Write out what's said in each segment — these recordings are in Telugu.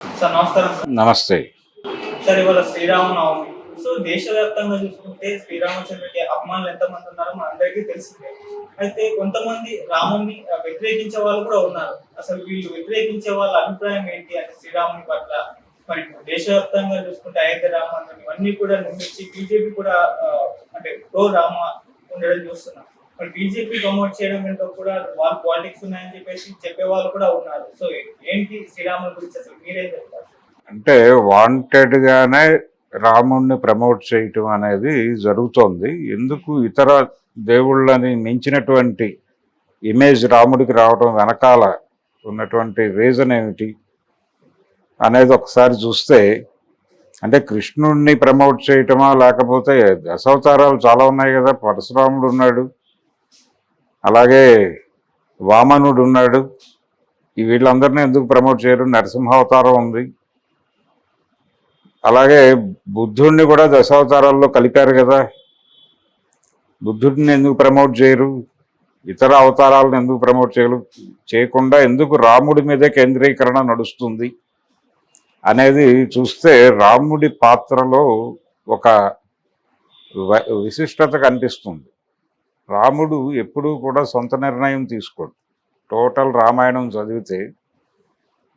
సార్ నమస్కారం సార్. నమస్తే. సార్ ఇవాళ శ్రీరామనవమి. సో దేశవ్యాప్తంగా చూసుకుంటే శ్రీరామచంద్రుడికి అభిమానులు ఎంతమంది ఉన్నారో మన అందరికీ తెలిసిందే. అయితే కొంతమంది రాముని వ్యతిరేకించే వాళ్ళు కూడా ఉన్నారు. అసలు వీళ్ళు వ్యతిరేకించే వాళ్ళ అభిప్రాయం ఏంటి అంటే శ్రీరాముని పట్ల? మరి దేశవ్యాప్తంగా చూసుకుంటే అయోధ్య రామ ఇవన్నీ కూడా నిర్మించి బీజేపీ కూడా అంటే ప్రో రామ ఉండడం చూస్తున్నాం. మరి బీజేపీ ప్రమోట్ చేయడం ఏంటో కూడా వాళ్ళు పాలిటిక్స్ ఉన్నాయని చెప్పేసి చెప్పే వాళ్ళు కూడా ఉన్నారు. సో ఏంటి శ్రీరాముల గురించి అసలు మీరేం చెప్తారు? అంటే వాంటెడ్ గానే రాముణ్ణి ప్రమోట్ చేయటం అనేది జరుగుతోంది. ఎందుకు ఇతర దేవుళ్ళని మించినటువంటి ఇమేజ్ రాముడికి రావడం వెనకాల ఉన్నటువంటి రీజన్ ఏమిటి అనేది ఒకసారి చూస్తే అంటే కృష్ణుణ్ణి ప్రమోట్ చేయటమా లేకపోతే దశావతారాలు చాలా ఉన్నాయి కదా పరశురాముడు ఉన్నాడు. అలాగే వామనుడు ఉన్నాడు ఈ వీళ్ళందరినీ ఎందుకు ప్రమోట్ చేయరు? నరసింహావతారం ఉంది. అలాగే బుద్ధుడిని కూడా దశావతారాల్లో కలిపారు కదా. బుద్ధుడిని ఎందుకు ప్రమోట్ చేయరు? ఇతర అవతారాలను ఎందుకు ప్రమోట్ చేయరు? చేయకుండా ఎందుకు రాముడి మీదే కేంద్రీకరణ నడుస్తుంది? అనేది చూస్తే రాముడి పాత్రలో ఒక విశిష్టత కనిపిస్తుంది. రాముడు ఎప్పుడూ కూడా సొంత నిర్ణయం తీసుకోడు. టోటల్ రామాయణం చదివితే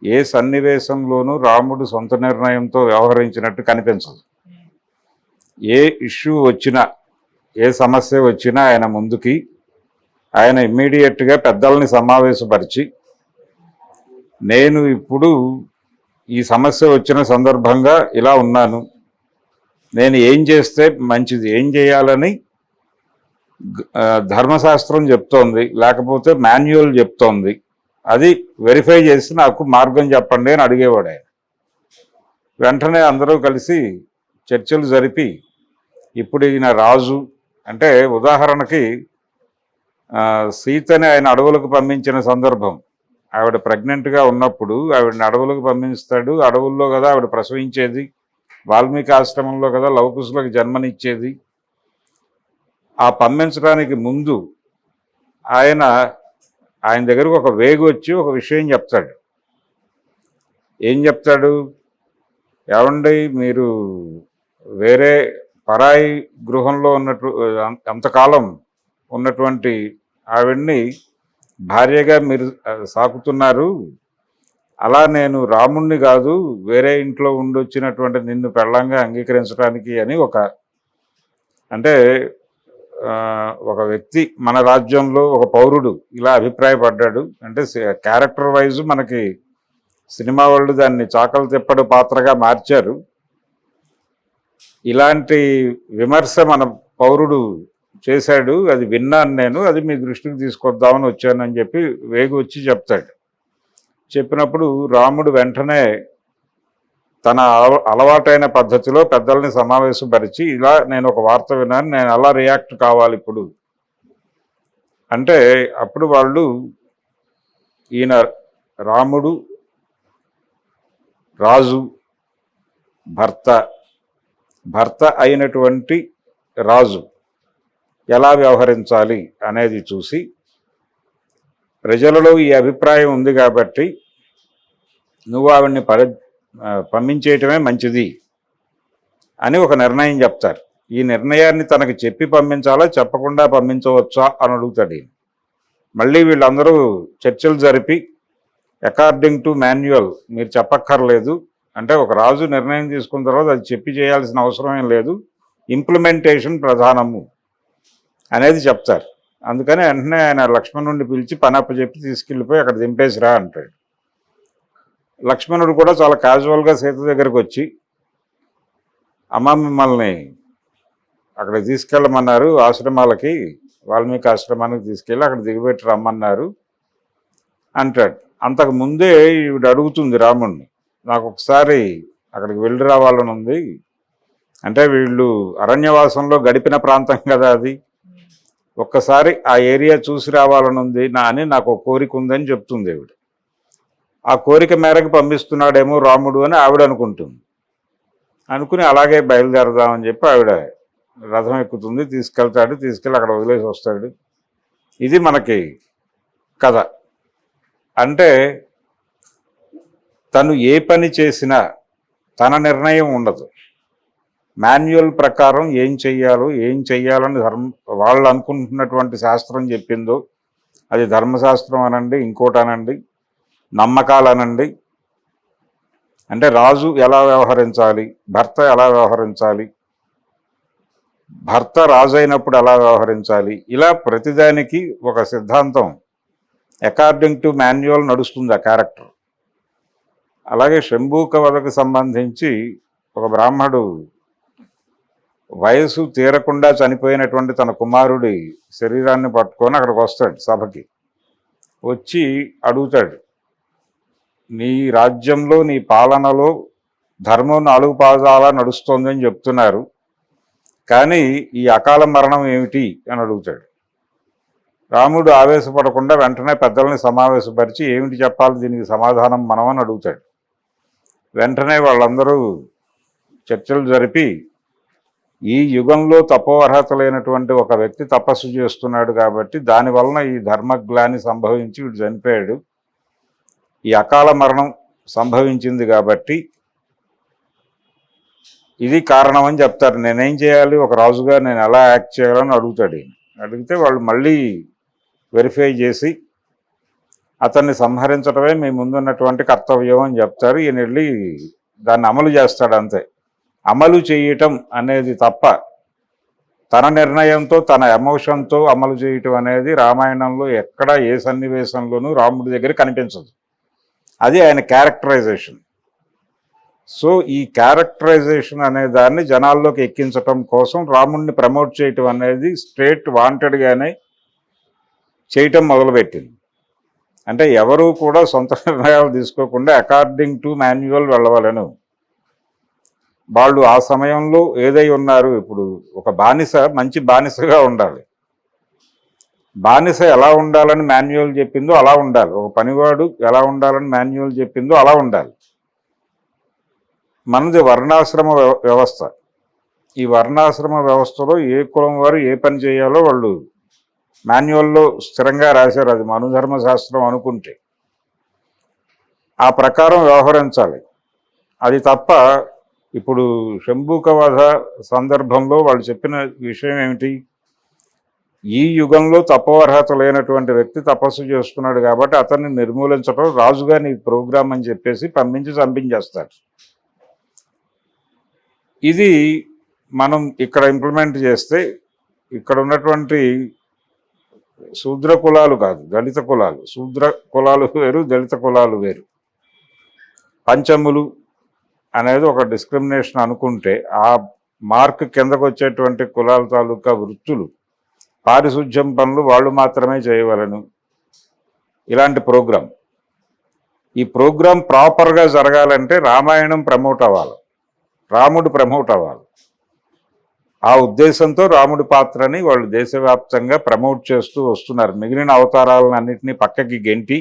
ఏ సన్నివేశంలోనూ రాముడు సొంత నిర్ణయంతో వ్యవహరించినట్టు కనిపించదు. ఏ ఇష్యూ వచ్చినా ఏ సమస్య వచ్చినా ఆయన ముందుకి ఆయన ఇమ్మీడియట్గా పెద్దల్ని సమావేశపరిచి నేను ఇప్పుడు ఈ సమస్య వచ్చిన సందర్భంగా ఇలా ఉన్నాను నేను ఏం చేస్తే మంచిది ఏం చేయాలని ధర్మశాస్త్రం చెప్తోంది లేకపోతే మాన్యువల్ చెప్తోంది. అది వెరిఫై చేసి నాకు మార్గం చెప్పండి అని అడిగేవాడు ఆయన. వెంటనే అందరూ కలిసి చర్చలు జరిపి ఇప్పుడు ఈయన రాజు అంటే ఉదాహరణకి సీతని ఆయన అడవులకు పంపించిన సందర్భం. ఆవిడ ప్రెగ్నెంట్గా ఉన్నప్పుడు ఆవిడని అడవులకు పంపిస్తాడు అడవుల్లో కదా ఆవిడ ప్రసవించేది వాల్మీకి ఆశ్రమంలో కదా లవకుశులకు జన్మనిచ్చేది. ఆ పంపించడానికి ముందు ఆయన ఆయన దగ్గరకు ఒక వేగు వచ్చి ఒక విషయం చెప్తాడు. ఏం చెప్తాడు? ఏమండి మీరు వేరే పరాయి గృహంలో ఉన్నట్టు అం- అంతకాలం ఉన్నటువంటి ఆవిడ్ని భార్యగా మీరు సాకుతున్నారు. అలా నేను రాముణ్ణి కాదు వేరే ఇంట్లో ఉండొచ్చినటువంటి నిన్ను పెళ్ళంగా అంగీకరించడానికి అని ఒక అంటే ఒక వ్యక్తి మన రాజ్యంలో ఒక పౌరుడు ఇలా అభిప్రాయపడ్డాడు. అంటే క్యారెక్టర్ వైజ్ మనకి సినిమా వాళ్ళు దాన్ని చాకలు తిప్పడు పాత్రగా మార్చారు. ఇలాంటి విమర్శ మన పౌరుడు చేశాడు. అది విన్నాను నేను అది మీ దృష్టికి తీసుకొద్దామని వచ్చానని చెప్పి వేగు వచ్చి చెప్తాడు. చెప్పినప్పుడు రాముడు వెంటనే తన అలవాటైన పద్ధతిలో పెద్దల్ని సమావేశపరిచి ఇలా నేను ఒక వార్త విన్నాను నేను అలా రియాక్ట్ కావాలి ఇప్పుడు? అంటే అప్పుడు వాళ్ళు ఈయన రాముడు రాజు భర్త భర్త అయినటువంటి రాజు ఎలా వ్యవహరించాలి అనేది చూసి ప్రజలలో ఈ అభిప్రాయం ఉంది కాబట్టి నువ్వు ఆవిడ్ని పరి పంపించేయటమే మంచిది అని ఒక నిర్ణయం చెప్తారు. ఈ నిర్ణయాన్ని తనకు చెప్పి పంపించాలా చెప్పకుండా పంపించవచ్చా అని అడుగుతాడు ఈయన. మళ్ళీ వీళ్ళందరూ చర్చలు జరిపి అకార్డింగ్ టు మాన్యువల్ మీరు చెప్పక్కర్లేదు. అంటే ఒక రాజు నిర్ణయం తీసుకున్న తర్వాత అది చెప్పి చేయాల్సిన అవసరం ఏం లేదు. ఇంప్లిమెంటేషన్ ప్రధానము అనేది చెప్తారు. అందుకని వెంటనే ఆయన లక్ష్మణుడిని పిలిచి పని అప్పచెప్పి తీసుకెళ్ళిపోయి అక్కడ దింపేసిరా అంటాడు. లక్ష్మణుడు కూడా చాలా క్యాజువల్గా సీత దగ్గరికి వచ్చి అమ్మ మిమ్మల్ని అక్కడ తీసుకెళ్ళమన్నారు ఆశ్రమాలకి వాల్మీకి ఆశ్రమానికి తీసుకెళ్ళి అక్కడ దిగబెట్టి రమ్మన్నారు అంటాడు. అంతకు ముందే ఈవిడ అడుగుతుంది రాముణ్ణి నాకు ఒకసారి అక్కడికి వెళ్ళి రావాలని ఉంది. అంటే వీళ్ళు అరణ్యవాసంలో గడిపిన ప్రాంతం కదా అది. ఒక్కసారి ఆ ఏరియా చూసి రావాలని ఉంది నా అని నాకు ఒక కోరిక ఉందని చెప్తుంది ఆవిడ ఆ కోరిక మేరకు పంపిస్తున్నాడేమో రాముడు అని ఆవిడ అనుకుంటుంది. అనుకుని అలాగే బయలుదేరదామని చెప్పి ఆవిడ రథం ఎక్కుతుంది తీసుకెళ్తాడు తీసుకెళ్ళి అక్కడ వదిలేసి వస్తాడు. ఇది మనకి కథ. అంటే తను ఏ పని చేసినా తన నిర్ణయం ఉండదు. మాన్యువల్ ప్రకారం ఏం చెయ్యాలో ఏం చెయ్యాలని ధర్మ వాళ్ళు అనుకుంటున్నటువంటి శాస్త్రం చెప్పిందో అది ధర్మశాస్త్రం అనండి ఇంకోటి అనండి నమ్మకాలు అనండి అంటే రాజు ఎలా వ్యవహరించాలి? భర్త ఎలా వ్యవహరించాలి? భర్త రాజు అయినప్పుడు ఎలా వ్యవహరించాలి? ఇలా ప్రతిదానికి ఒక సిద్ధాంతం. అకార్డింగ్ టు మాన్యువల్ నడుస్తుంది ఆ క్యారెక్టర్ అలాగే శంభూ కవలకు సంబంధించి ఒక బ్రాహ్మడు వయసు తీరకుండా చనిపోయినటువంటి తన కుమారుడి శరీరాన్ని పట్టుకొని అక్కడికి వస్తాడు సభకి. వచ్చి అడుగుతాడు నీ రాజ్యంలో నీ పాలనలో ధర్మం నాలుగు పాదాలా నడుస్తోందని చెప్తున్నారు. కానీ ఈ అకాల మరణం ఏమిటి అని అడుగుతాడు. రాముడు ఆవేశపడకుండా వెంటనే పెద్దల్ని సమావేశపరిచి ఏమిటి చెప్పాలి దీనికి సమాధానం మనం అని అడుగుతాడు. వెంటనే వాళ్ళందరూ చర్చలు జరిపి ఈ యుగంలో తపోర్హత లేనటువంటి ఒక వ్యక్తి తపస్సు చేస్తున్నాడు కాబట్టి దాని వలన ఈ ధర్మగ్లాని సంభవించి వీడు చనిపోయాడు. ఈ అకాల మరణం సంభవించింది కాబట్టి ఇది కారణం అని చెప్తారు. నేనేం చేయాలి? ఒక రాజుగా నేను ఎలా యాక్ట్ చేయాలని అడుగుతాడు అడిగితే వాళ్ళు మళ్ళీ వెరిఫై చేసి అతన్ని సంహరించడమే మీ ముందున్నటువంటి కర్తవ్యం అని చెప్తారు. ఈయన వెళ్ళి దాన్ని అమలు చేస్తాడు అంతే. అమలు చేయటం అనేది తప్ప తన నిర్ణయంతో తన ఎమోషన్తో అమలు చేయటం అనేది రామాయణంలో ఎక్కడ ఏ సన్నివేశంలోనూ రాముడి దగ్గర కనిపించదు. అది ఆయన క్యారెక్టరైజేషన్ సో ఈ క్యారెక్టరైజేషన్ అనే దాన్ని జనాల్లోకి ఎక్కించటం కోసం రాముడిని ప్రమోట్ చేయటం అనేది స్ట్రేట్ వాంటెడ్గానే చేయటం మొదలుపెట్టింది. అంటే ఎవరు కూడా సొంత నిర్ణయాలు తీసుకోకుండా అకార్డింగ్ టు మాన్యువల్ వెళ్ళవలను. వాళ్ళు ఆ సమయంలో ఏదై ఉన్నారు ఇప్పుడు ఒక బానిస మంచి బానిసగా ఉండాలి. బానిస ఎలా ఉండాలని మాన్యువల్ చెప్పిందో అలా ఉండాలి. ఒక పనివాడు ఎలా ఉండాలని మాన్యువల్ చెప్పిందో అలా ఉండాలి. మనది వర్ణాశ్రమ వ్యవ- వ్యవస్థ. ఈ వర్ణాశ్రమ వ్యవస్థలో ఏ కులం వారు ఏ పని చేయాలో వాళ్ళు మాన్యువల్లో స్థిరంగా రాశారు. అది మనుధర్మ శాస్త్రం అనుకుంటే. ఆ ప్రకారం వ్యవహరించాలి. అది తప్ప ఇప్పుడు శంభూకవధ సందర్భంలో వాళ్ళు చెప్పిన విషయం ఏమిటి? ఈ యుగంలో తపవర్హత లేనటువంటి వ్యక్తి తపస్సు చేస్తున్నాడు కాబట్టి అతన్ని నిర్మూలించడం రాజుగా నీ ప్రోగ్రామ్ అని చెప్పేసి పంపించి చంపించేస్తారు ఇది మనం ఇక్కడ ఇంప్లిమెంట్ చేస్తే ఇక్కడ ఉన్నటువంటి శూద్ర కులాలు కాదు దళిత కులాలు. శూద్ర కులాలు వేరు దళిత కులాలు వేరు. పంచములు అనేది ఒక డిస్క్రిమినేషన్ అనుకుంటే ఆ మార్క్ కిందకు వచ్చేటువంటి కులాల తాలూకా వృత్తులు పారిశుధ్యం పనులు వాళ్ళు మాత్రమే చేయవలను. ఇలాంటి ప్రోగ్రాం. ఈ ప్రోగ్రాం ప్రాపర్గా జరగాలంటే రామాయణం ప్రమోట్ అవ్వాలి. రాముడు ప్రమోట్ అవ్వాలి. ఆ ఉద్దేశంతో రాముడి పాత్రని వాళ్ళు దేశవ్యాప్తంగా ప్రమోట్ చేస్తూ వస్తున్నారు. మిగిలిన అవతారాలను అన్నింటినీ పక్కకి గెంటి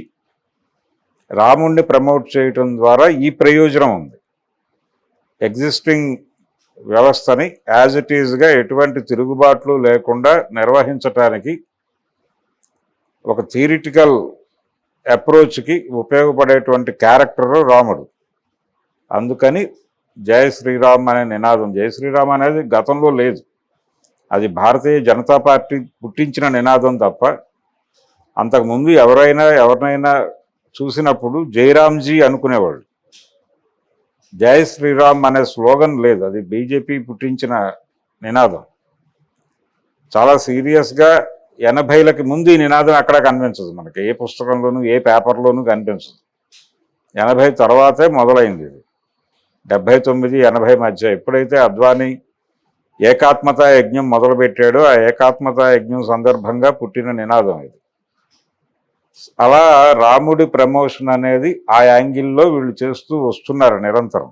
రాముడిని ప్రమోట్ చేయటం ద్వారా ఈ ప్రయోజనం ఉంది. ఎగ్జిస్టింగ్ వ్యవస్థని యాజ్ ఇట్ ఈజ్గా ఎటువంటి తిరుగుబాట్లు లేకుండా నిర్వహించటానికి ఒక థియరిటికల్ అప్రోచ్కి ఉపయోగపడేటువంటి క్యారెక్టర్ రాముడు. అందుకని జయ శ్రీరామ్ అనే నినాదం. జయ శ్రీరామ్ అనేది గతంలో లేదు. అది భారతీయ జనతా పార్టీ పుట్టించిన నినాదం తప్ప అంతకుముందు ఎవరైనా ఎవరినైనా చూసినప్పుడు జయరామ్జీ అనుకునేవాళ్ళు. జై శ్రీరామ్ అనే స్లోగన్ లేదు. అది బీజేపీ పుట్టించిన నినాదం. చాలా సీరియస్గా ఎనభైలకి ముందు ఈ నినాదం అక్కడ కనిపించదు మనకి. ఏ పుస్తకంలోనూ ఏ పేపర్లోనూ కనిపించదు. ఎనభై తర్వాతే మొదలైంది ఇది. డెబ్భై తొమ్మిది ఎనభై మధ్య ఎప్పుడైతే అద్వానీ ఏకాత్మతా యజ్ఞం మొదలుపెట్టాడో ఆ ఏకాత్మతా యజ్ఞం సందర్భంగా పుట్టిన నినాదం ఇది. అలా రాముడి ప్రమోషన్ అనేది ఆ యాంగిల్లో వీళ్ళు చేస్తూ వస్తున్నారు నిరంతరం.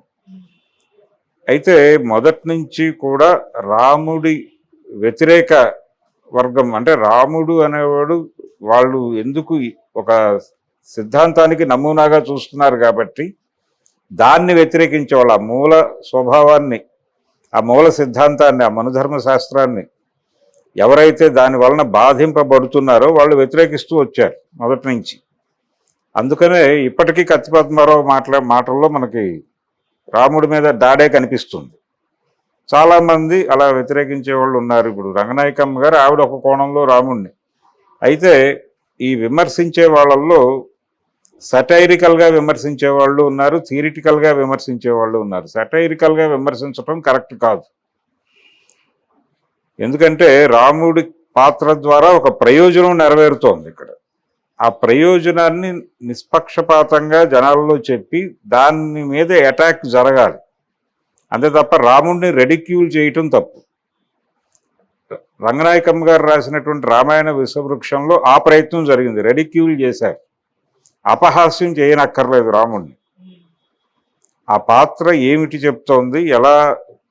అయితే మొదటి నుంచి కూడా రాముడి వ్యతిరేక వర్గం అంటే రాముడు అనేవాడు వాళ్ళు ఎందుకు ఒక సిద్ధాంతానికి నమూనాగా చూస్తున్నారు కాబట్టి దాన్ని వ్యతిరేకించే వాళ్ళు ఆ మూల స్వభావాన్ని ఆ మూల సిద్ధాంతాన్ని ఆ మనుధర్మ శాస్త్రాన్ని ఎవరైతే దాని వలన బాధింపబడుతున్నారో వాళ్ళు వ్యతిరేకిస్తూ వచ్చారు మొదటి నుంచి. అందుకనే ఇప్పటికీ కత్తిపద్మారావు మాట్లా మాటల్లో మనకి రాముడి మీద దాడే కనిపిస్తుంది. చాలామంది అలా వ్యతిరేకించే వాళ్ళు ఉన్నారు ఇప్పుడు. రంగనాయకమ్మ గారు ఆవిడ ఒక కోణంలో రాముడిని అయితే ఈ విమర్శించే వాళ్ళల్లో సటైరికల్గా విమర్శించే వాళ్ళు ఉన్నారు థియరిటికల్గా విమర్శించే వాళ్ళు ఉన్నారు. సటైరికల్గా విమర్శించడం కరెక్ట్ కాదు. ఎందుకంటే రాముడి పాత్ర ద్వారా ఒక ప్రయోజనం నెరవేరుతోంది ఇక్కడ. ఆ ప్రయోజనాన్ని నిష్పక్షపాతంగా జనాల్లో చెప్పి దాని మీద అటాక్ జరగాలి. అంతే తప్ప రాముడిని రెడిక్యూల్ చేయటం తప్పు. రంగనాయకమ్మ గారు రాసినటువంటి రామాయణ విశ్వవృక్షంలో ఆ ప్రయత్నం జరిగింది. రెడిక్యూల్ చేశారు. అపహాస్యం చేయనక్కర్లేదు రాముడిని ఆ పాత్ర ఏమిటి చెప్తోంది? ఎలా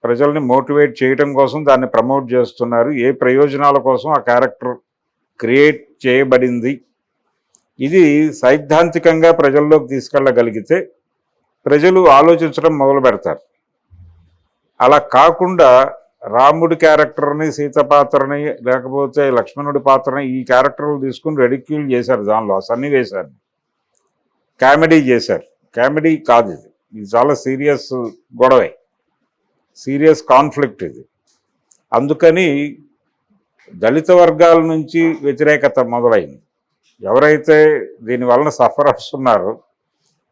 ప్రజల్ని మోటివేట్ చేయడం కోసం దాన్ని ప్రమోట్ చేస్తున్నారు. ఏ ప్రయోజనాల కోసం ఆ క్యారెక్టర్ క్రియేట్ చేయబడింది? ఇది సైద్ధాంతికంగా ప్రజల్లోకి తీసుకెళ్ళగలిగితే ప్రజలు ఆలోచించడం మొదలు పెడతారు. అలా కాకుండా రాముడి క్యారెక్టర్ని సీత పాత్రని లేకపోతే లక్ష్మణుడి పాత్రని ఈ క్యారెక్టర్లు తీసుకుని రెడిక్యూల్ చేశారు దానిలో. సన్నివేశాన్ని కామెడీ చేశారు. కామెడీ కాదు ఇది. ఇది చాలా సీరియస్ గొడవే. సీరియస్ కాన్ఫ్లిక్ట్ ఇది. అందుకని దళిత వర్గాల నుంచి వ్యతిరేకత మొదలైంది. ఎవరైతే దీని వలన సఫర్ అవుతున్నారో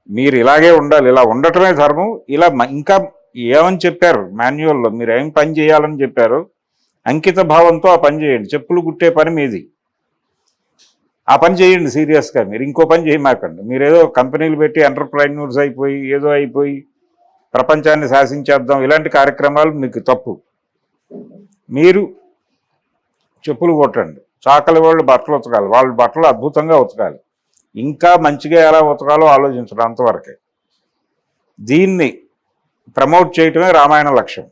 మీరు ఇలాగే ఉండాలి. ఇలా ఉండటమే ధర్మం. ఇలా ఇంకా ఏమని చెప్పారు మాన్యువల్లో? మీరు ఏం పని చేయాలని చెప్పారు? అంకిత భావంతో ఆ పని చేయండి. చెప్పులు కుట్టే పని మీది. ఆ పని చేయండి సీరియస్గా మీరు. ఇంకో పని చేయమాకండి. మీరు ఏదో కంపెనీలు పెట్టి ఎంటర్ప్రైన్యూర్స్ అయిపోయి ఏదో అయిపోయి ప్రపంచాన్ని శాసించేద్దాం. ఇలాంటి కార్యక్రమాలు మీకు తప్పు. మీరు చెప్పులు కొట్టండి. చాకలి వాళ్ళు బట్టలు ఉతకాలి. వాళ్ళ బట్టలు అద్భుతంగా ఉతకాలి. ఇంకా మంచిగా ఎలా ఉతకాలో ఆలోచించడం అంతవరకే. దీన్ని ప్రమోట్ చేయటమే రామాయణ లక్ష్యం.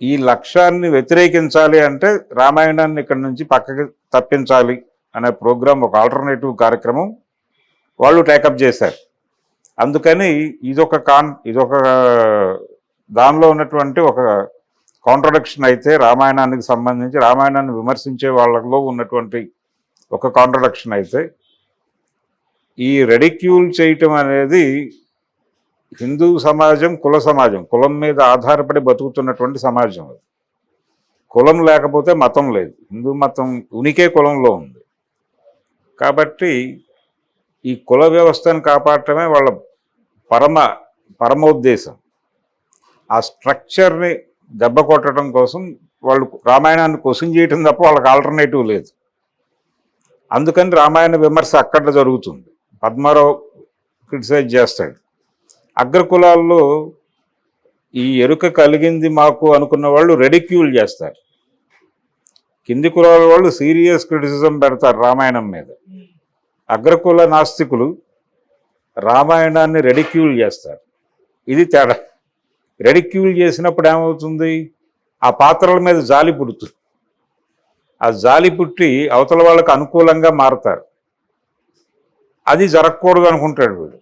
ఈ లక్ష్యాన్ని వ్యతిరేకించాలి అంటే రామాయణాన్ని ఇక్కడి నుంచి పక్కకి తప్పించాలి అనే ప్రోగ్రాం ఒక ఆల్టర్నేటివ్ కార్యక్రమం వాళ్ళు టేకప్ చేశారు. అందుకని ఇదొక కాన్ ఇదొక దానిలో ఉన్నటువంటి ఒక కాంట్రడక్షన్ అయితే రామాయణానికి సంబంధించి రామాయణాన్ని విమర్శించే వాళ్ళలో ఉన్నటువంటి ఒక కాంట్రడక్షన్ అయితే ఈ రెడిక్యూల్ చేయటం అనేది హిందూ సమాజం కుల సమాజం కులం మీద ఆధారపడి బతుకుతున్నటువంటి సమాజం అది. కులం లేకపోతే మతం లేదు. హిందూ మతం ఉనికే కులంలో ఉంది. కాబట్టి ఈ కుల వ్యవస్థను కాపాడటమే వాళ్ళ పరమ పరమోద్దేశం ఆ స్ట్రక్చర్ని దెబ్బ కొట్టడం కోసం వాళ్ళు రామాయణాన్ని క్వశ్చన్ చేయటం తప్ప వాళ్ళకి ఆల్టర్నేటివ్ లేదు. అందుకని రామాయణ విమర్శ అక్కడ జరుగుతుంది. పద్మారావు క్రిటిసైజ్ చేస్తాడు. అగ్రకులాల్లో ఈ ఎరుక కలిగింది మాకు అనుకున్న వాళ్ళు రెడిక్యూల్ చేస్తారు. కింది కులాల వాళ్ళు సీరియస్ క్రిటిసిజం పెడతారు రామాయణం మీద. అగ్రకుల నాస్తికులు రామాయణాన్ని రెడిక్యూల్ చేస్తారు. ఇది తేడా. రెడిక్యూల్ చేసినప్పుడు ఏమవుతుంది? ఆ పాత్రల మీద జాలి పుడుతుంది. ఆ జాలి పుట్టి అవతల వాళ్ళకు అనుకూలంగా మారతారు. అది జరగకూడదు అనుకుంటాడు వీడు.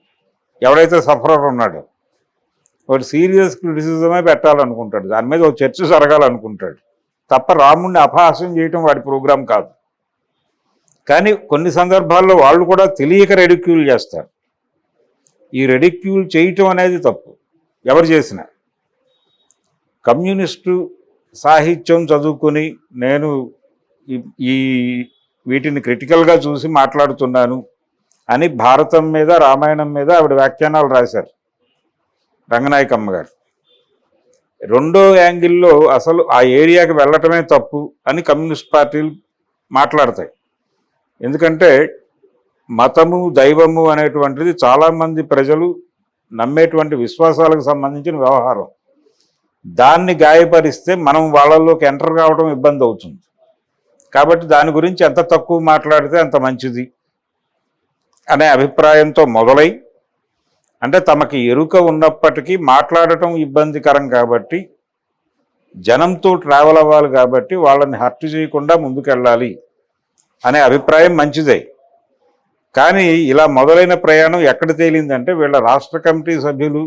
ఎవడైతే సఫరర్ ఉన్నాడో. వాడు సీరియస్ క్రిటిసిజమే పెట్టాలనుకుంటాడు. దాని మీద ఒక చర్చ జరగాలనుకుంటాడు. తప్ప రాముడిని అపహాస్యం చేయటం వాడి ప్రోగ్రాం కాదు. కానీ కొన్ని సందర్భాల్లో వాళ్ళు కూడా తెలియక రెడిక్యూల్ చేస్తారు. ఈ రెడిక్యూల్ చేయటం అనేది తప్పు. ఎవరు చేసినా. కమ్యూనిస్టు సాహిత్యం చదువుకొని నేను ఈ- ఈ వీటిని క్రిటికల్గా చూసి మాట్లాడుతున్నాను అని భారతం మీద రామాయణం మీద ఆవిడ వ్యాఖ్యానాలు రాశారు. రంగనాయకమ్మ గారు. రెండో యాంగిల్లో అసలు ఆ ఏరియాకి వెళ్ళటమే తప్పు అని కమ్యూనిస్ట్ పార్టీలు మాట్లాడతాయి. ఎందుకంటే మతము దైవము అనేటువంటిది చాలామంది ప్రజలు నమ్మేటువంటి విశ్వాసాలకు సంబంధించిన వ్యవహారం. దాన్ని గాయపరిస్తే మనం వాళ్ళలోకి ఎంటర్ కావడం ఇబ్బంది అవుతుంది. కాబట్టి దాని గురించి ఎంత తక్కువ మాట్లాడితే అంత మంచిది అనే అభిప్రాయంతో మొదలై అంటే తమకి ఎరుక ఉన్నప్పటికీ మాట్లాడటం ఇబ్బందికరం కాబట్టి జనంతో ట్రావెల్ అవ్వాలి కాబట్టి వాళ్ళని హర్ట్ చేయకుండా ముందుకెళ్ళాలి అనే అభిప్రాయం మంచిదే. కానీ ఇలా మొదలైన ప్రయాణం ఎక్కడ తేలిందంటే వీళ్ళ రాష్ట్ర కమిటీ సభ్యులు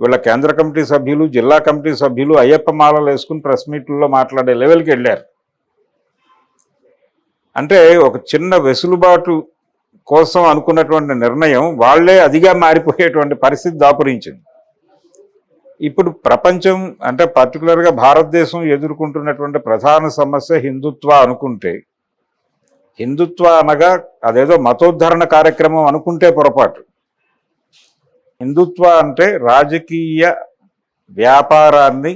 వీళ్ళ కేంద్ర కమిటీ సభ్యులు జిల్లా కమిటీ సభ్యులు అయ్యప్ప మాలలు వేసుకుని ప్రెస్ మీట్లలో మాట్లాడే లెవెల్కి వెళ్ళారు. అంటే ఒక చిన్న వెసులుబాటు కోసం అనుకున్నటువంటి నిర్ణయం వాళ్ళే అదిగా మారిపోయేటువంటి పరిస్థితి దాపురించింది. ఇప్పుడు ప్రపంచం అంటే పర్టికులర్గా భారతదేశం ఎదుర్కొంటున్నటువంటి ప్రధాన సమస్య హిందుత్వ అనుకుంటే హిందుత్వ అనగా అదేదో మతోద్ధరణ కార్యక్రమం అనుకుంటే పొరపాటు. హిందుత్వ అంటే రాజకీయ వ్యాపారాన్ని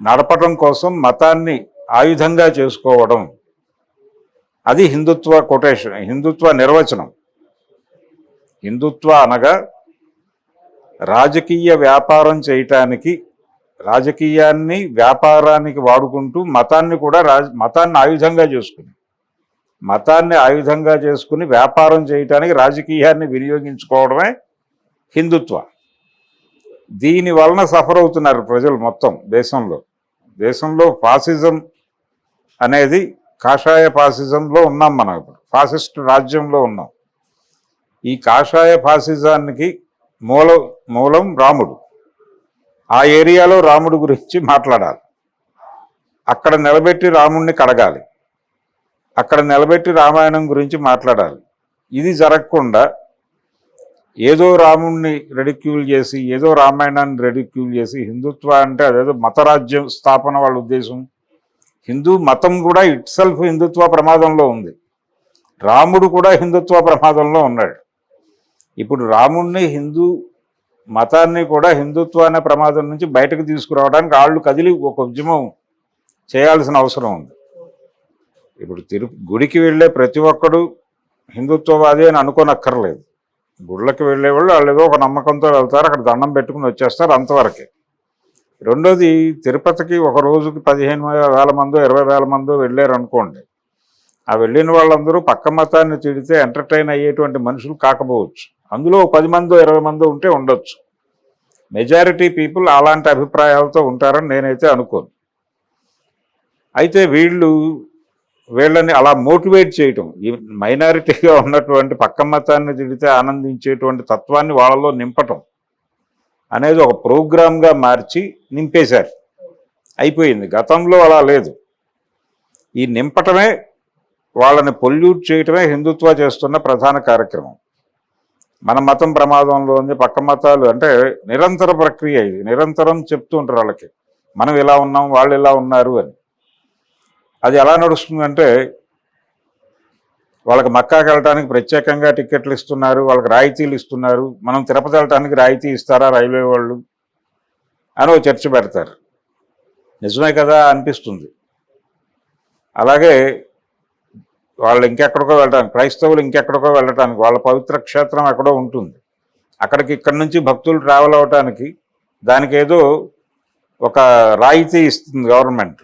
నడపడం కోసం మతాన్ని ఆయుధంగా చేసుకోవడం. అది హిందుత్వ కొటేషన్ హిందుత్వ నిర్వచనం. హిందుత్వ అనగా రాజకీయ వ్యాపారం చేయటానికి రాజకీయాన్ని వ్యాపారానికి వాడుకుంటూ మతాన్ని కూడా రాజ మతాన్ని ఆయుధంగా చేసుకుని మతాన్ని ఆయుధంగా చేసుకుని వ్యాపారం చేయటానికి రాజకీయాన్ని వినియోగించుకోవడమే హిందుత్వ. దీని వలన సఫర్ అవుతున్నారు ప్రజలు మొత్తం దేశంలో. దేశంలో ఫాసిజం అనేది కాషాయ ఫాసిజంలో ఉన్నాం మనం ఇప్పుడు. ఫాసిస్ట్ రాజ్యంలో ఉన్నాం. ఈ కాషాయ ఫాసిజానికి మూల మూలం రాముడు. ఆ ఏరియాలో రాముడు గురించి మాట్లాడాలి. అక్కడ నిలబెట్టి రాముడిని కడగాలి. అక్కడ నిలబెట్టి రామాయణం గురించి మాట్లాడాలి. ఇది జరగకుండా ఏదో రాముణ్ణి రెడిక్యూల్ చేసి ఏదో రామాయణాన్ని రెడిక్యూల్ చేసి హిందుత్వ అంటే అదేదో మతరాజ్యం స్థాపన వాళ్ళ ఉద్దేశం. హిందూ మతం కూడా ఇట్ సెల్ఫ్ హిందుత్వ ప్రమాదంలో ఉంది. రాముడు కూడా హిందుత్వ ప్రమాదంలో ఉన్నాడు. ఇప్పుడు రాముణ్ణి హిందూ మతాన్ని కూడా హిందుత్వ అనే ప్రమాదం నుంచి బయటకు తీసుకురావడానికి వాళ్ళు కదిలి ఒక ఉద్యమం చేయాల్సిన అవసరం ఉంది. ఇప్పుడు తిరు గుడికి వెళ్ళే ప్రతి ఒక్కడు హిందుత్వవాది అని అనుకోనక్కర్లేదు. గుళ్ళకి వెళ్ళేవాళ్ళు వాళ్ళు ఏదో ఒక నమ్మకంతో వెళ్తారు అక్కడ దండం పెట్టుకుని వచ్చేస్తారు అంతవరకే. రెండోది తిరుపతికి ఒక రోజుకి పదిహేను వేల మందో ఇరవై వేల మందో వెళ్ళారు అనుకోండి ఆ వెళ్ళిన వాళ్ళందరూ పక్క మతాన్ని తిడితే ఎంటర్టైన్ అయ్యేటువంటి మనుషులు కాకపోవచ్చు. అందులో పది మందో ఇరవై మందో ఉంటే ఉండొచ్చు. మెజారిటీ పీపుల్ అలాంటి అభిప్రాయాలతో ఉంటారని నేనైతే అనుకోను. అయితే వీళ్ళు వీళ్ళని అలా మోటివేట్ చేయటం ఈ మైనారిటీగా ఉన్నటువంటి పక్క మతాన్ని తిడితే ఆనందించేటువంటి తత్వాన్ని వాళ్ళలో నింపటం అనేది ఒక ప్రోగ్రామ్గా మార్చి నింపేశారు. అయిపోయింది. గతంలో అలా లేదు. ఈ నింపటమే వాళ్ళని పొల్యూట్ చేయటమే హిందుత్వ చేస్తున్న ప్రధాన కార్యక్రమం. మన మతం ప్రమాదంలో ఉంది. పక్క మతాలు అంటే నిరంతర ప్రక్రియ ఇది. నిరంతరం చెప్తూ ఉంటారు వాళ్ళకి. మనం ఇలా ఉన్నాం వాళ్ళు ఇలా ఉన్నారు అని. అది ఎలా నడుస్తుందంటే వాళ్ళకి మక్కాకి వెళ్ళటానికి ప్రత్యేకంగా టిక్కెట్లు ఇస్తున్నారు వాళ్ళకి రాయితీలు ఇస్తున్నారు. మనం తిరుపతి వెళ్ళటానికి రాయితీ ఇస్తారా రైల్వే వాళ్ళు అని చర్చ పెడతారు. నిజమే కదా అనిపిస్తుంది. అలాగే వాళ్ళు ఇంకెక్కడికో వెళ్ళడానికి క్రైస్తవులు ఇంకెక్కడికో వెళ్ళటానికి వాళ్ళ పవిత్ర క్షేత్రం ఎక్కడో ఉంటుంది. అక్కడికి ఇక్కడి నుంచి భక్తులు ట్రావెల్ అవటానికి దానికి ఏదో ఒక రాయితీ ఇస్తుంది గవర్నమెంట్.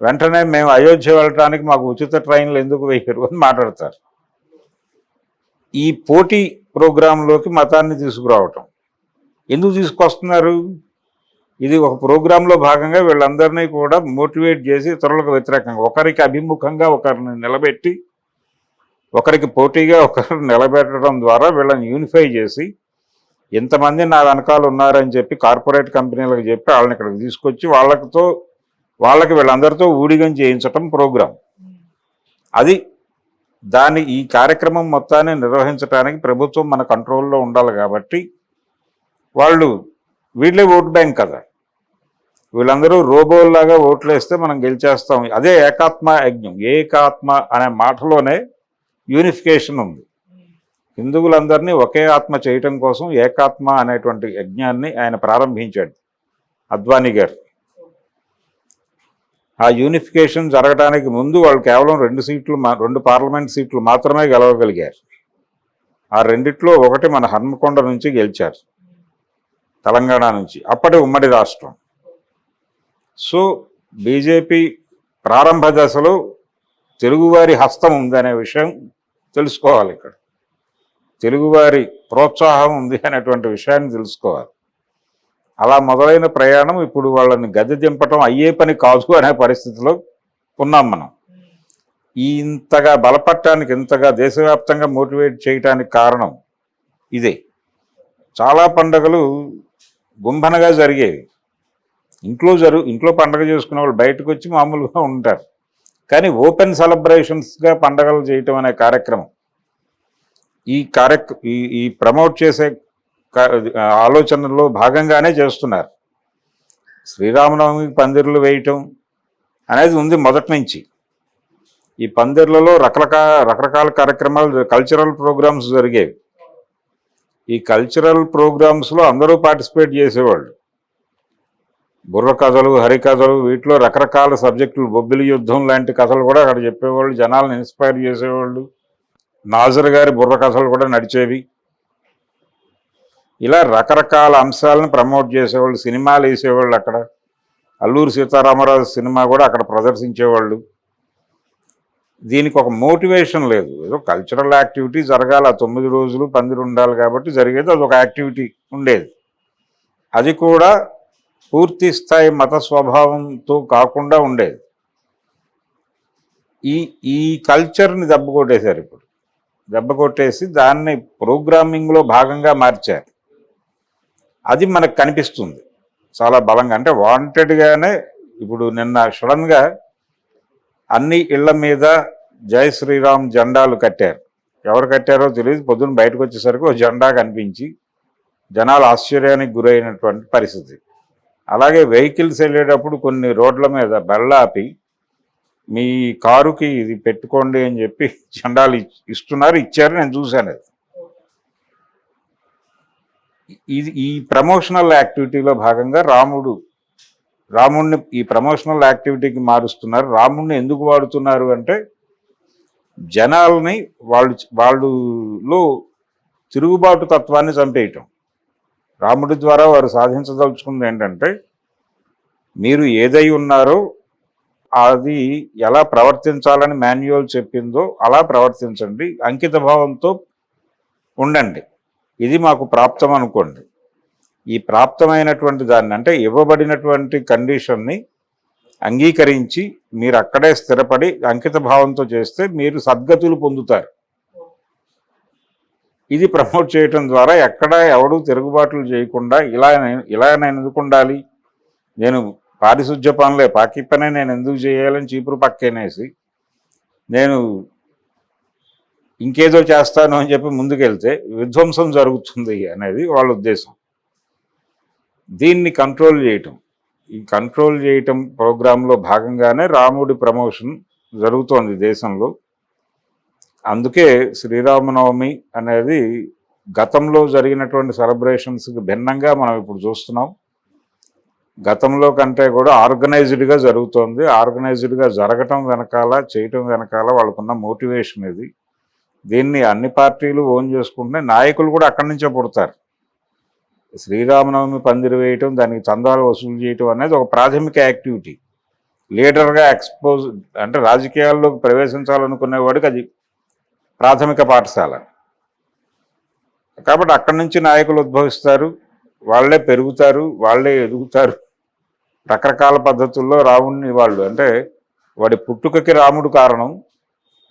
వెంటనే మేము అయోధ్య వెళ్ళటానికి మాకు ఉచిత ట్రైన్లు ఎందుకు వేయరు అని మాట్లాడతారు. ఈ పోటీ ప్రోగ్రాంలోకి మతాన్ని తీసుకురావటం. ఎందుకు తీసుకొస్తున్నారు? ఇది ఒక ప్రోగ్రాంలో భాగంగా వీళ్ళందరినీ కూడా మోటివేట్ చేసి ఇతరులకు వ్యతిరేకంగా ఒకరికి అభిముఖంగా ఒకరిని నిలబెట్టి ఒకరికి పోటీగా ఒకరిని నిలబెట్టడం ద్వారా వీళ్ళని యూనిఫై చేసి ఇంతమంది నా వెనకాల ఉన్నారని చెప్పి కార్పొరేట్ కంపెనీలకు చెప్పి వాళ్ళని ఇక్కడికి తీసుకొచ్చి వాళ్ళతో వాళ్ళకి వీళ్ళందరితో ఊడిగం చేయించటం ప్రోగ్రాం. అది దాని ఈ కార్యక్రమం మొత్తాన్ని నిర్వహించడానికి ప్రభుత్వం మన కంట్రోల్లో ఉండాలి కాబట్టి వాళ్ళు వీళ్ళే ఓట్ బ్యాంక్ కదా. వీళ్ళందరూ రోబోల్లాగా ఓట్లు వేస్తే మనం గెలిచేస్తాం. అదే ఏకాత్మ యజ్ఞం. ఏకాత్మ అనే మాటలోనే యూనిఫికేషన్ ఉంది. హిందువులందరినీ ఒకే ఆత్మ చేయటం కోసం ఏకాత్మ అనేటువంటి యజ్ఞాన్ని ఆయన ప్రారంభించాడు. అద్వానీ గారు. ఆ యూనిఫికేషన్ జరగడానికి ముందు వాళ్ళు కేవలం రెండు సీట్లు రెండు పార్లమెంట్ సీట్లు మాత్రమే గెలవగలిగారు. ఆ రెండిట్లో ఒకటి మన హన్మకొండ నుంచి గెలిచారు. తెలంగాణ నుంచి. అప్పటి ఉమ్మడి రాష్ట్రం. సో బీజేపీ ప్రారంభ దశలో తెలుగువారి హస్తం ఉందనే విషయం తెలుసుకోవాలి ఇక్కడ. తెలుగువారి ప్రోత్సాహం ఉంది అనేటువంటి విషయాన్ని తెలుసుకోవాలి. అలా మొదలైన ప్రయాణం ఇప్పుడు వాళ్ళని గద్దె దింపటం అయ్యే పని కాదు అనే పరిస్థితిలో ఉన్నాం మనం. ఈ ఇంతగా బలపడటానికి ఇంతగా దేశవ్యాప్తంగా మోటివేట్ చేయటానికి కారణం ఇదే. చాలా పండగలు గుంభనగా జరిగేవి. ఇంట్లో జరు ఇంట్లో పండగ చేసుకునే వాళ్ళు బయటకు వచ్చి మామూలుగా ఉంటారు. కానీ ఓపెన్ సెలబ్రేషన్స్గా పండగలు చేయటం అనే కార్యక్రమం. ఈ కార్యక్ ఈ ఈ ప్రమోట్ చేసే ఆలోచనలో భాగంగానే చేస్తున్నారు. శ్రీరామనవమికి పందిర్లు వేయటం అనేది ఉంది మొదటి నుంచి. ఈ పందిర్లలో రకరకాల రకరకాల కార్యక్రమాలు కల్చరల్ ప్రోగ్రామ్స్ జరిగేవి. ఈ కల్చరల్ ప్రోగ్రామ్స్లో అందరూ పార్టిసిపేట్ చేసేవాళ్ళు. బుర్ర కథలు హరికథలు వీటిలో రకరకాల సబ్జెక్టులు బొబ్బిలి యుద్ధం లాంటి కథలు కూడా అక్కడ చెప్పేవాళ్ళు జనాలను ఇన్స్పైర్ చేసేవాళ్ళు. నాజర్ గారి బుర్ర కథలు కూడా నడిచేవి. ఇలా రకరకాల అంశాలను ప్రమోట్ చేసేవాళ్ళు సినిమాలు వేసేవాళ్ళు అక్కడ. అల్లూరు సీతారామరాజు సినిమా కూడా అక్కడ ప్రదర్శించేవాళ్ళు. దీనికి ఒక మోటివేషన్ లేదు. ఏదో కల్చరల్ యాక్టివిటీ జరగాలి. ఆ తొమ్మిది రోజులు పందిరి ఉండాలి కాబట్టి జరిగేది అది ఒక యాక్టివిటీ ఉండేది. అది కూడా పూర్తి స్థాయి మత స్వభావంతో కాకుండా ఉండేది. ఈ ఈ కల్చర్ని దెబ్బ కొట్టేశారు ఇప్పుడు. దెబ్బ కొట్టేసి దాన్ని ప్రోగ్రామింగ్లో భాగంగా మార్చారు. అది మనకు కనిపిస్తుంది. చాలా బలంగా. అంటే వాంటెడ్గానే ఇప్పుడు నిన్న సడన్గా అన్ని ఇళ్ళ మీద జై శ్రీరామ్ జెండాలు కట్టారు. ఎవరు కట్టారో తెలియదు. పొద్దున్న బయటకు వచ్చేసరికి ఒక జెండా కనిపించి జనాలు ఆశ్చర్యానికి గురైనటువంటి పరిస్థితి. అలాగే వెహికల్స్ వెళ్ళేటప్పుడు కొన్ని రోడ్ల మీద బెల్లాపి మీ కారుకి ఇది పెట్టుకోండి అని చెప్పి జెండాలు ఇస్తున్నారు ఇచ్చారు నేను చూశాను అది. ఇది ఈ ప్రమోషనల్ యాక్టివిటీలో భాగంగా రాముడు రాముడిని ఈ ప్రమోషనల్ యాక్టివిటీకి మారుస్తున్నారు. రాముడిని ఎందుకు వాడుతున్నారు అంటే జనాల్ని వాళ్ళు వాళ్ళులో తిరుగుబాటు తత్వాన్ని చంపేయటం. రాముడి ద్వారా వారు సాధించదలుచుకుంది ఏంటంటే మీరు ఏదై ఉన్నారో అది ఎలా ప్రవర్తించాలని మాన్యువల్ చెప్పిందో అలా ప్రవర్తించండి. అంకిత భావంతో ఉండండి. ఇది మాకు ప్రాప్తం అనుకోండి. ఈ ప్రాప్తమైనటువంటి దాన్ని అంటే ఇవ్వబడినటువంటి కండిషన్ని అంగీకరించి మీరు అక్కడే స్థిరపడి అంకిత భావంతో చేస్తే మీరు సద్గతులు పొందుతారు. ఇది ప్రమోట్ చేయటం ద్వారా ఎక్కడ ఎవడు తిరుగుబాట్లు చేయకుండా ఇలా నేను ఇలా నేను ఎందుకు ఉండాలి? నేను పారిశుధ్య పనులే పాకి పనే నేను ఎందుకు చేయాలని చీపురు పక్కేనేసి నేను ఇంకేదో చేస్తాను అని చెప్పి ముందుకెళ్తే విధ్వంసం జరుగుతుంది అనేది వాళ్ళ ఉద్దేశం. దీన్ని కంట్రోల్ చేయటం. ఈ కంట్రోల్ చేయటం ప్రోగ్రాంలో భాగంగానే రాముడి ప్రమోషన్ జరుగుతోంది దేశంలో. అందుకే శ్రీరామనవమి అనేది గతంలో జరిగినటువంటి సెలబ్రేషన్స్కి భిన్నంగా మనం ఇప్పుడు చూస్తున్నాం. గతంలో కంటే కూడా ఆర్గనైజ్డ్గా జరుగుతోంది. ఆర్గనైజ్డ్గా జరగటం వెనకాల చేయటం వెనకాల వాళ్ళకున్న మోటివేషన్ ఇది. దీన్ని అన్ని పార్టీలు ఓన్ చేసుకుంటే నాయకులు కూడా అక్కడి నుంచే పుడతారు. శ్రీరామనవమి పందిరి వేయటం దానికి చందాలు వసూలు చేయటం అనేది ఒక ప్రాథమిక యాక్టివిటీ. లీడర్గా ఎక్స్పోజ్ అంటే రాజకీయాల్లోకి ప్రవేశించాలనుకునే వాడికి అది ప్రాథమిక పాఠశాల. కాబట్టి అక్కడి నుంచి నాయకులు ఉద్భవిస్తారు వాళ్ళే పెరుగుతారు వాళ్ళే ఎదుగుతారు. రకరకాల పద్ధతుల్లో రాముడిని వాళ్ళు అంటే వాడి పుట్టుకకి రాముడు కారణం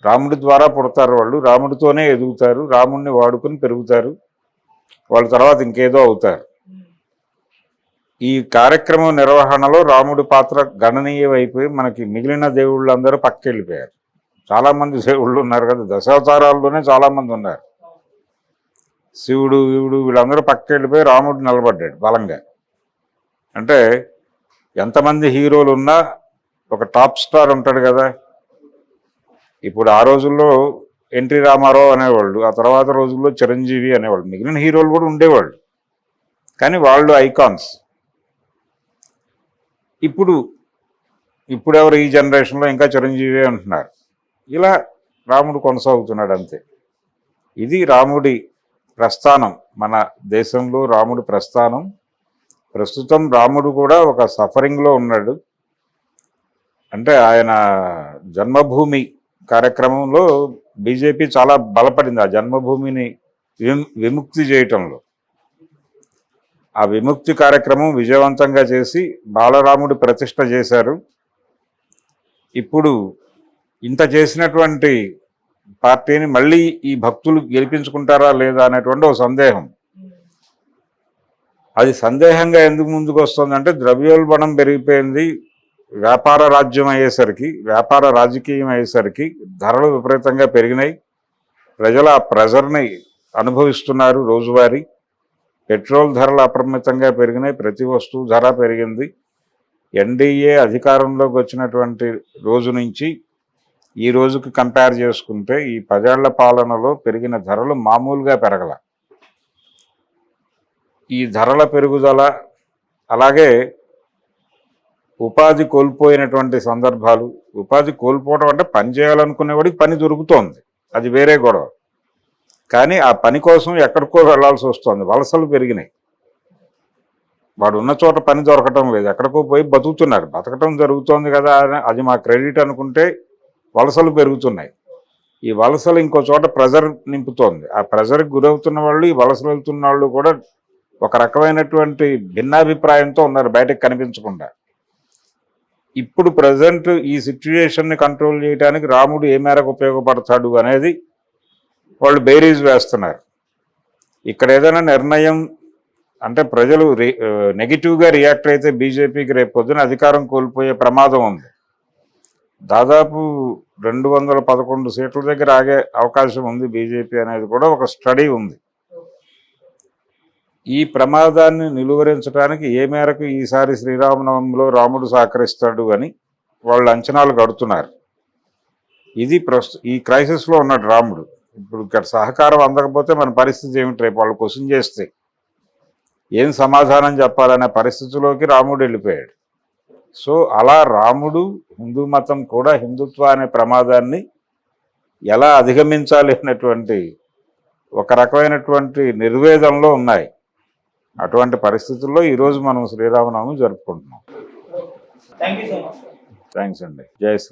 రాముడి ద్వారా పుడతారు వాళ్ళు. రాముడితోనే ఎదుగుతారు. రాముడిని వాడుకొని పెరుగుతారు. వాళ్ళ తర్వాత ఇంకేదో అవుతారు. ఈ కార్యక్రమం నిర్వహణలో రాముడి పాత్ర గణనీయమైపోయి మనకి మిగిలిన దేవుళ్ళందరూ పక్కెళ్ళిపోయారు. చాలామంది దేవుళ్ళు ఉన్నారు కదా. దశావతారాల్లోనే చాలామంది ఉన్నారు. శివుడు వీవుడు వీళ్ళందరూ పక్కెళ్ళిపోయి రాముడు నిలబడ్డాడు బలంగా. అంటే ఎంతమంది హీరోలు ఉన్నా ఒక టాప్ స్టార్ ఉంటాడు కదా. ఇప్పుడు ఆ రోజుల్లో ఎన్టీ రామారావు అనేవాళ్ళు ఆ తర్వాత రోజుల్లో చిరంజీవి అనేవాళ్ళు మిగిలిన హీరోలు కూడా ఉండేవాళ్ళు. కానీ వాళ్ళు ఐకాన్స్. ఇప్పుడు ఇప్పుడు ఎవరు ఈ జనరేషన్లో ఇంకా చిరంజీవి అంటున్నారు. ఇలా రాముడు కొనసాగుతున్నాడు అంతే. ఇది రాముడి ప్రస్థానం. మన దేశంలో రాముడి ప్రస్థానం. ప్రస్తుతం రాముడు కూడా ఒక సఫరింగ్లో ఉన్నాడు. అంటే ఆయన జన్మభూమి కార్యక్రమంలో బీజేపీ చాలా బలపడింది. ఆ జన్మభూమిని విము- విముక్తి చేయటంలో. ఆ విముక్తి కార్యక్రమం విజయవంతంగా చేసి బాలరాముడు ప్రతిష్ట చేశారు. ఇప్పుడు ఇంత చేసినటువంటి పార్టీని మళ్ళీ ఈ భక్తులు గెలిపించుకుంటారా లేదా అనేటువంటి ఒక సందేహం. అది సందేహంగా ఎందుకు ముందుకు వస్తుందంటే ద్రవ్యోల్బణం పెరిగిపోయింది. వ్యాపార రాజ్యం అయ్యేసరికి వ్యాపార రాజకీయం అయ్యేసరికి ధరలు విపరీతంగా పెరిగినాయి. ప్రజల ప్రెజర్ని అనుభవిస్తున్నారు రోజువారీ. పెట్రోల్ ధరలు అప్రమితంగా పెరిగినాయి. ప్రతి వస్తువు ధర పెరిగింది. ఎన్డీఏ అధికారంలోకి వచ్చినటువంటి రోజు నుంచి ఈ రోజుకి కంపేర్ చేసుకుంటే ఈ పదేళ్ళ పాలనలో పెరిగిన ధరలు మామూలుగా పెరగల. ఈ ధరల పెరుగుదల అలాగే ఉపాధి కోల్పోయినటువంటి సందర్భాలు ఉపాధి కోల్పోవడం అంటే పని చేయాలనుకునేవాడికి పని దొరుకుతోంది. అది వేరే గొడవ. కానీ ఆ పని కోసం ఎక్కడికో వెళ్ళాల్సి వస్తుంది. వలసలు పెరిగినాయి. వాడు ఉన్న చోట పని దొరకటం లేదు. ఎక్కడికో పోయి బతుకుతున్నారు. బతకటం జరుగుతోంది కదా అది మా క్రెడిట్ అనుకుంటే వలసలు పెరుగుతున్నాయి. ఈ వలసలు ఇంకో చోట ప్రెజర్ నింపుతోంది. ఆ ప్రెజర్కి గురవుతున్న వాళ్ళు ఈ వలసలు వెళ్తున్న వాళ్ళు కూడా ఒక రకమైనటువంటి భిన్నాభిప్రాయంతో ఉన్నారు బయటకు కనిపించకుండా. ఇప్పుడు ప్రజెంట్ ఈ సిచ్యుయేషన్ని కంట్రోల్ చేయడానికి రాముడు ఏ మేరకు ఉపయోగపడతాడు అనేది వాళ్ళు బేరీజ్ వేస్తున్నారు. ఇక్కడ ఏదైనా నిర్ణయం అంటే ప్రజలు రి నెగిటివ్గా రియాక్ట్ అయితే బీజేపీకి రేపు పొద్దున అధికారం కోల్పోయే ప్రమాదం ఉంది. దాదాపు రెండు వందల పదకొండు సీట్ల దగ్గర ఆగే అవకాశం ఉంది బీజేపీ అనేది కూడా ఒక స్టడీ ఉంది. ఈ ప్రమాదాన్ని నిలువరించడానికి ఏ మేరకు ఈసారి శ్రీరామనవమిలో రాముడు సహకరిస్తాడు అని వాళ్ళు అంచనాలు కడుతున్నారు. ఇది ప్రస్తు ఈ క్రైసిస్లో ఉన్నాడు రాముడు. ఇప్పుడు ఇక్కడ సహకారం అందకపోతే మన పరిస్థితి ఏమిటి రేపు వాళ్ళు క్వశ్చన్ చేస్తే? ఏం సమాధానం చెప్పాలనే పరిస్థితిలోకి రాముడు వెళ్ళిపోయాడు. సో అలా రాముడు హిందూ మతం కూడా హిందుత్వ అనే ప్రమాదాన్ని ఎలా అధిగమించాలి అనేటువంటి ఒక రకమైనటువంటి నిర్వేదంలో ఉన్నాయి. అటువంటి పరిస్థితుల్లో ఈరోజు మనం శ్రీరామనవమి జరుపుకుంటున్నాం. థ్యాంక్స్ అండి. జై శ్రీ